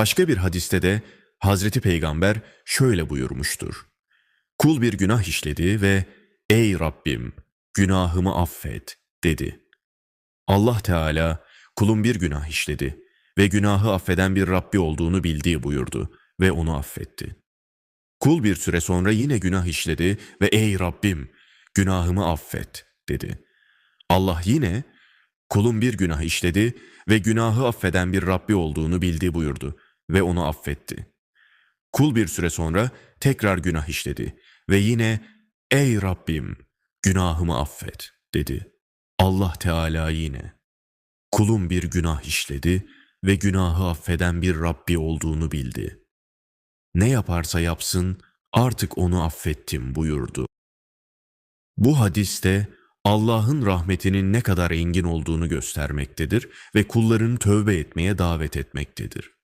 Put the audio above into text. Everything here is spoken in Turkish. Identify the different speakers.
Speaker 1: Başka bir hadiste de Hazreti Peygamber şöyle buyurmuştur. Kul bir günah işledi ve ''Ey Rabbim, günahımı affet.'' dedi. Allah Teala kulun bir günah işledi ve günahı affeden bir Rabbi olduğunu bildiği buyurdu ve onu affetti. Kul bir süre sonra yine günah işledi ve ''Ey Rabbim, günahımı affet.'' dedi. Allah yine kulun bir günah işledi ve günahı affeden bir Rabbi olduğunu bildiği buyurdu ve onu affetti. Kul bir süre sonra tekrar günah işledi ve yine ''Ey Rabbim, günahımı affet.'' dedi. Allah Teala yine kulun bir günah işledi ve günahı affeden bir Rabbi olduğunu bildi. Ne yaparsa yapsın artık onu affettim buyurdu. Bu hadiste Allah'ın rahmetinin ne kadar engin olduğunu göstermektedir ve kulların tövbe etmeye davet etmektedir.